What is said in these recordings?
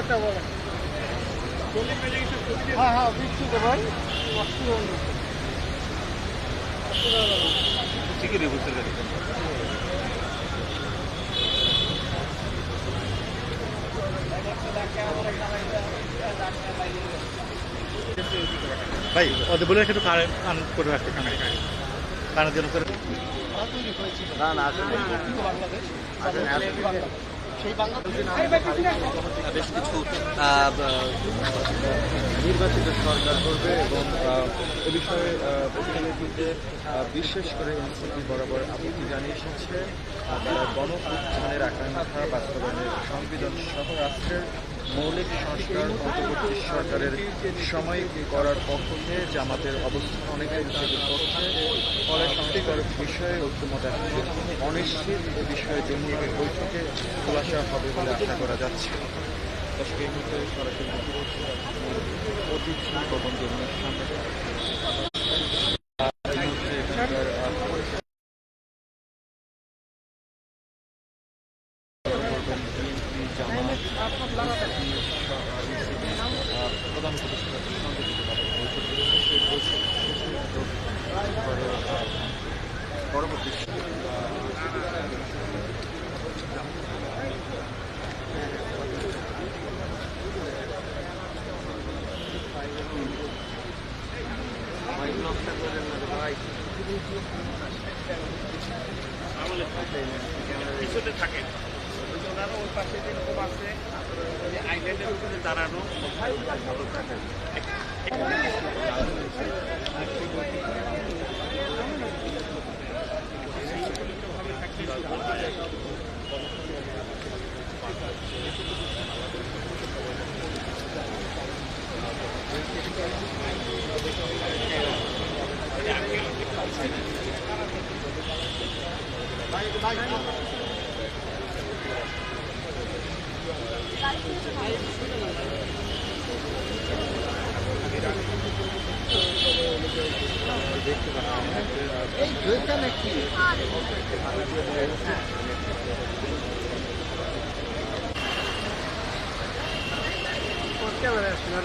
বলেন হ্যাঁ হ্যাঁ তো ভাই। ঠিকই রে বুঝতে পারি। ভাই ওদের বলে একটু কান করে রাখতে কানে। কানের জন্য করে। না না আসলে বাংলাদেশ। বেশ কিছু নির্বাচিত সরকার করবে এবং এ বিষয়ে প্রতিনিধিতে বিশেষ করে এনসিপি বরাবর আপত্তি জানিয়ে এসেছে তারা গণ উত্থানের আকাঙ্ক্ষা বাস্তবায়নের সংবিধান সহ রাষ্ট্রের মৌলিক সংস্কার অন্তর্বর্তী সরকারের সময় করার পক্ষে জামাতের অবস্থান অনেকটাই উচ্ছেদ করছে। ফলে সংস্কার বিষয়ে ঐক্যমত এখন অনিশ্চিত বিষয়ে জঙ্গি বৈঠকে খোলাসা হবে বলে আশা করা যাচ্ছে। দর্শক মুহূর্তে সরাসরি অতিথি জমির সামনে আহ, এই মুহূর্তে এখানকার, আহ, পরিস্থিতি করবেন বিএনপি জামাত প্রধান উপদেষ্টার সঙ্গে যেতে পারে বৈঠক রয়েছে সেই বৈঠক শেষে যোগ করে আহ, পরবর্তী কিছুতে থাকে ওনারও ওই পাশে যেরকম আছে আইল্যান্ডের উপরে দাঁড়ানো ভালো থাকে এই দুইটা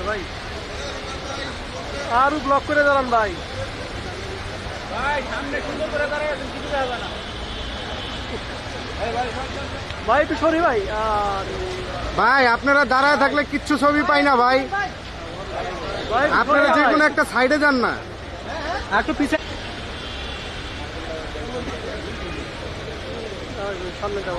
ভাই আরও ব্লক করে দাঁড়ান ভাই। ভাই সামনে সুন্দর করে দাঁড়ায় কিছু হবে না। ভাই একটু সরি ভাই আর ভাই আপনারা দাঁড়ায় থাকলে কিচ্ছু ছবি পাই না ভাই। আপনারা যে কোনো একটা সাইডে যান না। একটু পিছে সামনে যে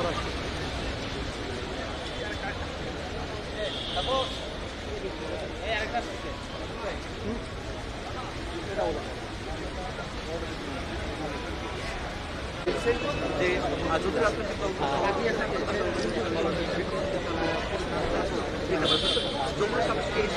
যদি রাজনৈতিক দল যমুনা সামষ্টিক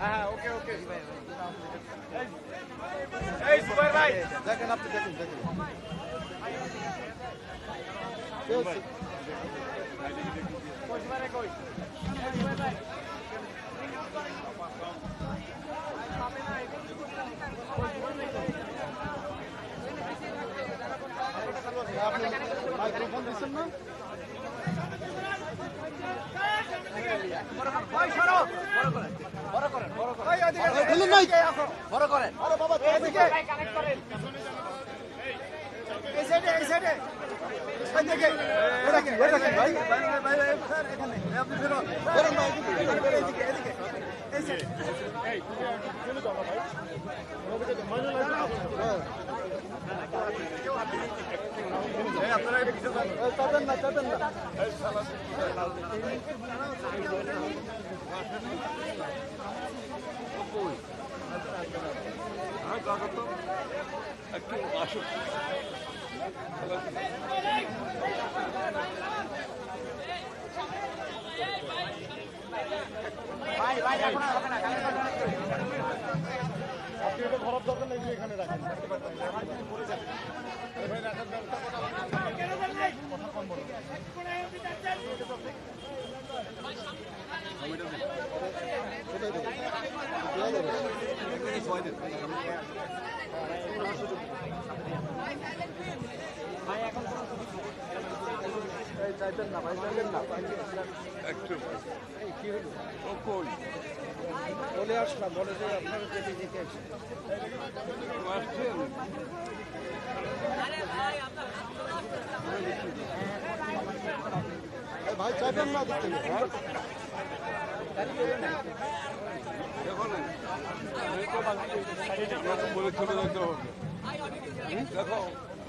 হ্যাঁ ওকে ওকে। এই সুপার ভাই। দেখেন আপনি দেখেন দেখেন। কই আপনি মাইক্রোফোন দিচ্ছেন না খুলুন নাই বড় করেন আরে বাবা কানেক্ট করেন এই সাইডে এই সাইডে এই দিকে এটা কি এটা কি ভাই ভাই এদিকে সাইডে আপনারা বলে আসলাম বলে যে আপনারা যেতে যেতে ভাই চাইবেন না দিতে? বলে চলে যেতে হবে। দেখো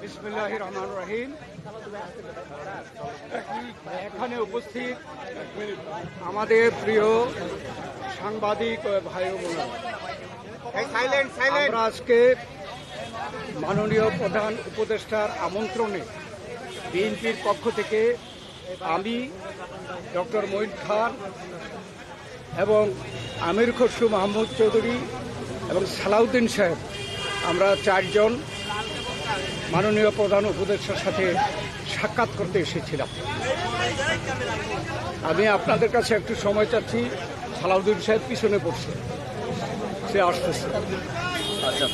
বিসমিল্লাহ রহমান রহিম এখানে উপস্থিত আমাদের প্রিয় সাংবাদিক ভাই ও বোনেরা আজকে মাননীয় প্রধান উপদেষ্টার আমন্ত্রণে বিএনপির পক্ষ থেকে আমি, ডক্টর মঈন খান এবং আমির খসরু মাহমুদ চৌধুরী এবং সালাউদ্দিন সাহেব, আমরা চারজন মাননীয় প্রধান উপদেষ্টার সাথে সাক্ষাৎ করতে এসেছিলাম। আমি আপনাদের কাছে একটু সময় চাচ্ছি, সালাউদ্দিন সাহেব পিছনে পড়ছে, সে আসতেছে। আচ্ছা।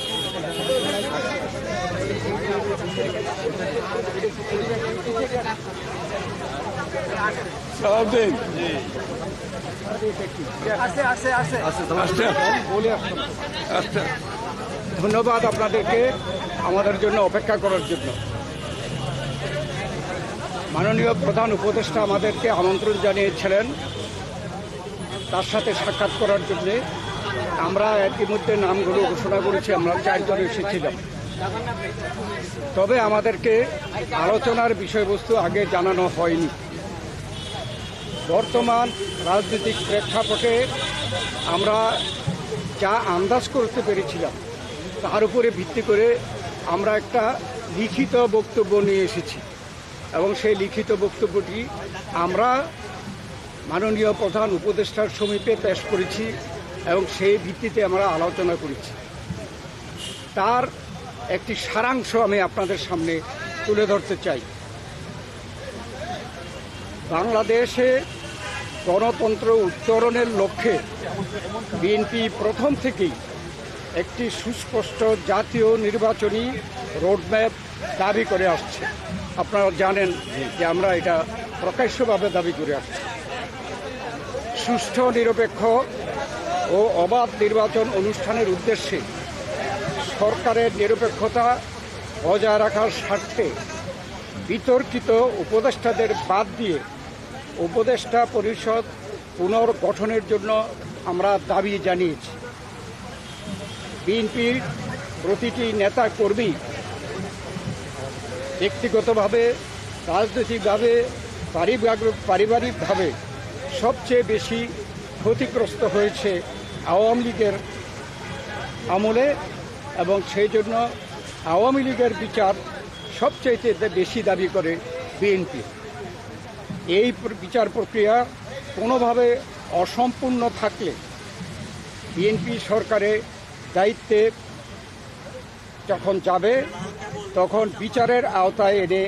আসতাম ধন্যবাদ আপনাদেরকে আমাদের জন্য অপেক্ষা করার জন্য। মাননীয় প্রধান উপদেষ্টা আমাদেরকে আমন্ত্রণ জানিয়েছিলেন তার সাথে সাক্ষাৎ করার জন্য। আমরা ইতিমধ্যে নামগুলো ঘোষণা করেছি আমরা চারজন এসেছিলাম। তবে আমাদেরকে আলোচনার বিষয়বস্তু আগে জানানো হয়নি। বর্তমান রাজনৈতিক প্রেক্ষাপটে আমরা যা আন্দাজ করতে পেরেছিলাম, তার উপরে ভিত্তি করে আমরা একটা লিখিত বক্তব্য নিয়ে এসেছি। এবং সেই লিখিত বক্তব্যটি আমরা মাননীয় প্রধান উপদেষ্টার সমীপে পেশ করেছি এবং সেই ভিত্তিতে আমরা আলোচনা করেছি। তার একটি সারাংশ আমি আপনাদের সামনে তুলে ধরতে চাই। বাংলাদেশে গণতন্ত্র উত্তরণের লক্ষ্যে বিএনপি প্রথম থেকেই একটি সুস্পষ্ট জাতীয় নির্বাচনী রোডম্যাপ দাবি করে আসছে। আপনারা জানেন যে আমরা এটা প্রকাশ্যভাবে দাবি করে আসছি। সুষ্ঠু, নিরপেক্ষ ও অবাধ নির্বাচন অনুষ্ঠানের উদ্দেশ্যে সরকারের নিরপেক্ষতা বজায় রাখার স্বার্থে বিতর্কিত উপদেষ্টাদের বাদ দিয়ে উপদেষ্টা পরিষদ পুনর্গঠনের জন্য আমরা দাবি জানিয়েছি। বিএনপির প্রতিটি নেতা কর্মী ব্যক্তিগতভাবে, রাজনৈতিকভাবে পারিবারিকভাবে সবচেয়ে বেশি ক্ষতিগ্রস্ত হয়েছে আওয়ামী লীগের আমলে এবং সেই জন্য আওয়ামী লীগের বিচার সবচেয়ে বেশি দাবি করে বিএনপি। এই বিচার প্রক্রিয়া কোনোভাবে অসম্পূর্ণ থাকলে বিএনপি সরকারের দায়িত্বে যখন যাবে, তখন বিচারের আওতায় এনে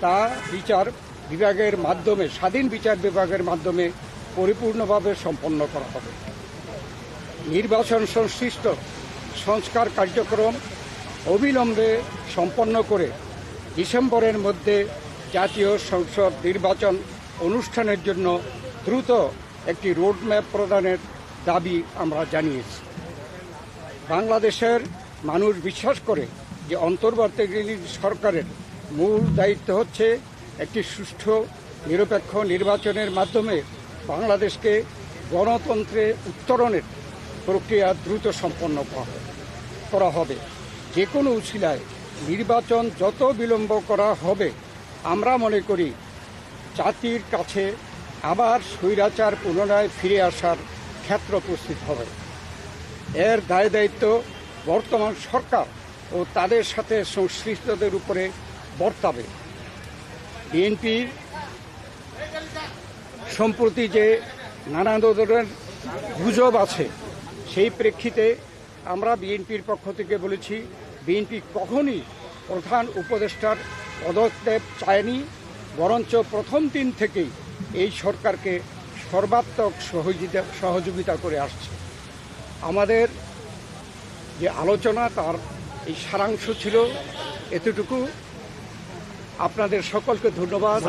তা বিচার বিভাগের মাধ্যমে, স্বাধীন বিচার বিভাগের মাধ্যমে পরিপূর্ণভাবে সম্পন্ন করা হবে। নির্বাচন সংশ্লিষ্ট সংস্কার কার্যক্রম অবিলম্বে সম্পন্ন করে ডিসেম্বরের মধ্যে জাতীয় সংসদ নির্বাচন অনুষ্ঠানের জন্য দ্রুত একটি রোডম্যাপ প্রদানের দাবি আমরা জানিয়েছি। বাংলাদেশের মানুষ বিশ্বাস করে যে অন্তর্বর্তীকালীন সরকারের মূল দায়িত্ব হচ্ছে একটি সুষ্ঠু, নিরপেক্ষ নির্বাচনের মাধ্যমে বাংলাদেশকে গণতন্ত্রে উত্তরণের প্রক্রিয়া দ্রুত সম্পন্ন করা- হবে। যে কোনো উছিলায় নির্বাচন যত বিলম্ব করা হবে, আমরা মনে করি জাতির কাছে আবার স্বৈরাচার পুনরায় ফিরে আসার ক্ষেত্র প্রস্তুত হবে। এর দায় দায়িত্ব বর্তমান সরকার ও তাদের সাথে সংশ্লিষ্টদের উপরে বর্তাবে। বিএনপির সম্প্রতি যে নানা ধরনের গুজব আছে, সেই প্রেক্ষিতে আমরা বিএনপির পক্ষ থেকে বলেছি, বিএনপি কখনই প্রধান উপদেষ্টার পদক্ষেপ চায়নি। বরঞ্চ প্রথম দিন থেকেই এই সরকারকে সর্বাত্মক সহযোগিতা সহযোগিতা করে আসছে। আমাদের যে আলোচনা তার এই সারাংশ ছিল এতটুকু। আপনাদের সকলকে ধন্যবাদ।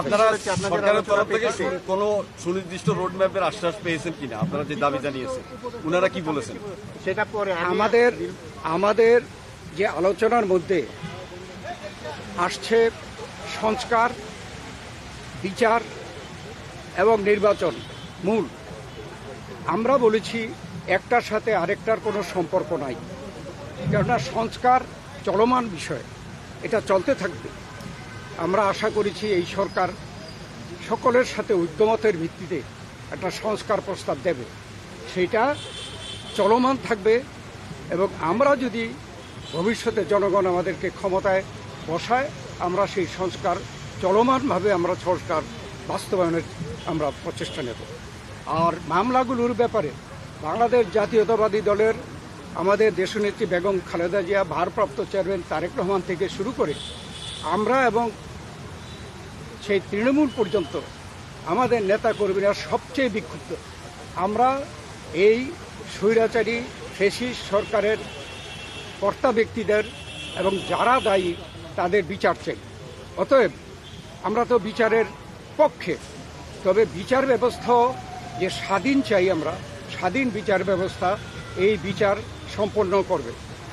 আপনারা সরকারের তরফ থেকে কোনো সুনির্দিষ্ট রোড ম্যাপের আশ্বাস পেয়েছেন কিনা? আপনারা যে দাবি জানিয়েছেন ওনারা কি বলেছেন? সেটা পরে আমাদের আমাদের যে আলোচনার মধ্যে আসছে সংস্কার, বিচার এবং নির্বাচন মূল। আমরা বলেছি একটার সাথে আরেকটার কোনো সম্পর্ক নাই। কেননা সংস্কার চলমান বিষয়, এটা চলতে থাকবে। আমরা আশা করেছি এই সরকার সকলের সাথে ঐক্যমতের ভিত্তিতে একটা সংস্কার প্রস্তাব দেবে। সেটা চলমান থাকবে এবং আমরা যদি ভবিষ্যতে জনগণ আমাদেরকে ক্ষমতায় বসায় আমরা সেই সংস্কার, চলমানভাবে আমরা সংস্কার বাস্তবায়নের আমরা প্রচেষ্টা নেব। আর মামলাগুলোর ব্যাপারে বাংলাদেশ জাতীয়তাবাদী দলের আমাদের দেশনেত্রী বেগম খালেদা জিয়া, ভারপ্রাপ্ত চেয়ারম্যান তারেক রহমান থেকে শুরু করে আমরা এবং সেই তৃণমূল পর্যন্ত আমাদের নেতা কর্মীরা সবচেয়ে বিক্ষুব্ধ। আমরা এই স্বৈরাচারী ফেসিস সরকারের কর্তা ব্যক্তিদের এবং যারা দায়ী তাদের বিচার চাই। অতএব আমরা তো বিচারের পক্ষে। তবে বিচার ব্যবস্থাও যে স্বাধীন চাই আমরা স্বাধীন বিচার ব্যবস্থা এই বিচার সম্পন্ন করবে।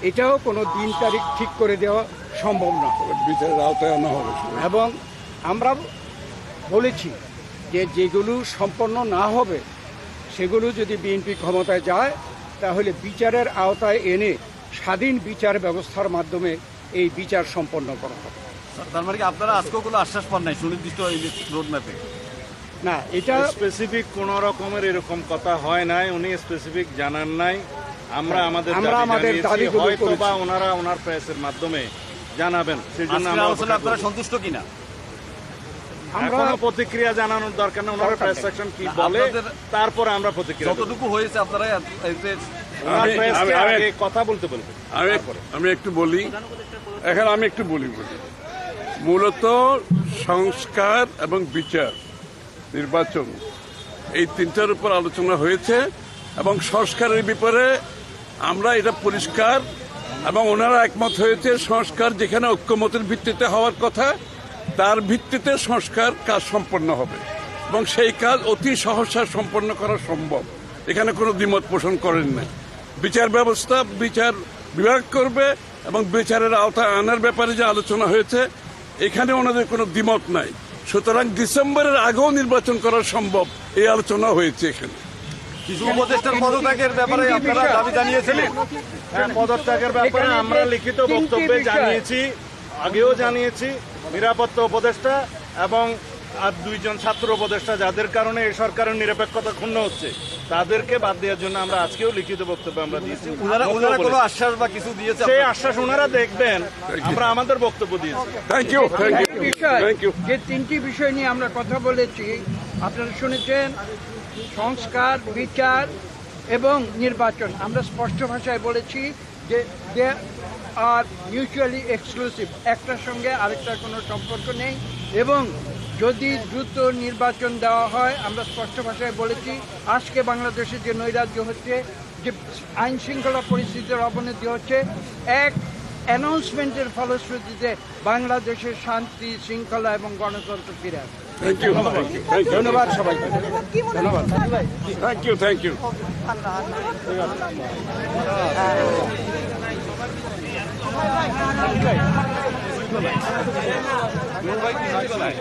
এটাও কোনো দিন তারিখ ঠিক করে দেওয়া সম্ভব না। বিচারের আওতায় আনা হবে। এবং আমরা বলেছি যে যেগুলো সম্পন্ন না হবে সেগুলো যদি বিএনপি ক্ষমতায় যায় তাহলে বিচারের আওতায় এনে স্বাধীন বিচার ব্যবস্থার মাধ্যমে এই বিচার সম্পন্ন করা হবে। তার মানে কি আপনারা আজকেও কোনো আশ্বাস পান নাই সুনির্দিষ্ট রোড ম্যাপে না এটা স্পেসিফিক কোন রকমের এরকম কথা হয় নাই উনি স্পেসিফিক জানান নাই। আমরা আমাদের আমরা আমাদের হয়তো বা ওনারা ওনার প্রেসের মাধ্যমে জানাবেন সেই জন্য আমরা আপনারা সন্তুষ্ট কিনা? আমরা প্রতিক্রিয়া জানানোর দরকার নেই ওনার প্রেস সেকশন কি বলে তারপরে আমরা প্রতিক্রিয়া দেব। যতটুকু হয়েছে আপনারা কথা বলতে আমি আমি একটু বলি। এখন আমি একটু বলি বলি। মূলত সংস্কার এবং বিচার নির্বাচন এই তিনটার উপর আলোচনা হয়েছে এবং সংস্কারের ব্যাপারে আমরা এটা পরিষ্কার এবং ওনারা একমত হয়েছে সংস্কার যেখানে ঐক্যমতের ভিত্তিতে হওয়ার কথা তার ভিত্তিতে সংস্কার কাজ সম্পন্ন হবে এবং সেই কাজ অতি সহসা সম্পন্ন করা সম্ভব। এখানে কোনো দ্বিমত পোষণ করেন না বিচার ব্যবস্থা বিচার বিভাগ করবে এবং বিচারের আওতায় আনার ব্যাপারে যে আলোচনা হয়েছে এখানে ওনাদের কোনো দ্বিমত নাই। সুতরাং ডিসেম্বরের আগেও নির্বাচন করা সম্ভব এই আলোচনা হয়েছে এখানে। কিছু উপদেষ্টার পদত্যাগের ব্যাপারে আপনারা দাবি জানিয়েছিলেন হ্যাঁ পদত্যাগের ব্যাপারে আমরা লিখিত বক্তব্যে জানিয়েছি আগেও জানিয়েছি নিরাপত্তা উপদেষ্টা এবং আর দুইজন ছাত্র উপদেষ্টা যাদের কারণে এই সরকারের নিরপেক্ষতা ক্ষুণ্ণ হচ্ছে তাদেরকে বাদ দেওয়ার জন্য আমরা আজকেও লিখিত বক্তব্য আমরা দিয়েছি। কোনো আশ্বাস বা কিছু দিয়েছে সেই আশ্বাস ওনারা দেখবেন আমরা আমাদের বক্তব্য দিয়েছি। ইউ থ্যাংক ইউ যে তিনটি বিষয় নিয়ে আমরা কথা বলেছি আপনারা শুনেছেন সংস্কার বিচার এবং নির্বাচন। আমরা স্পষ্ট ভাষায় বলেছি যে দে আর মিউচুয়ালি এক্সক্লুসিভ। একটার সঙ্গে আরেকটার কোনো সম্পর্ক নেই এবং যদি দ্রুত নির্বাচন দেওয়া হয় আমরা স্পষ্ট ভাষায় বলেছি আজকে বাংলাদেশে যে নৈরাজ্য হচ্ছে যে আইন শৃঙ্খলা পরিস্থিতির অবনতি হচ্ছে এক অ্যানাউন্সমেন্টের ফলশ্রুতিতে বাংলাদেশের শান্তি শৃঙ্খলা এবং গণতন্ত্র ফিরে আসবে। ধন্যবাদ। সবাইকে। ধন্যবাদ। থ্যাংক ইউ থ্যাংক ইউ নাই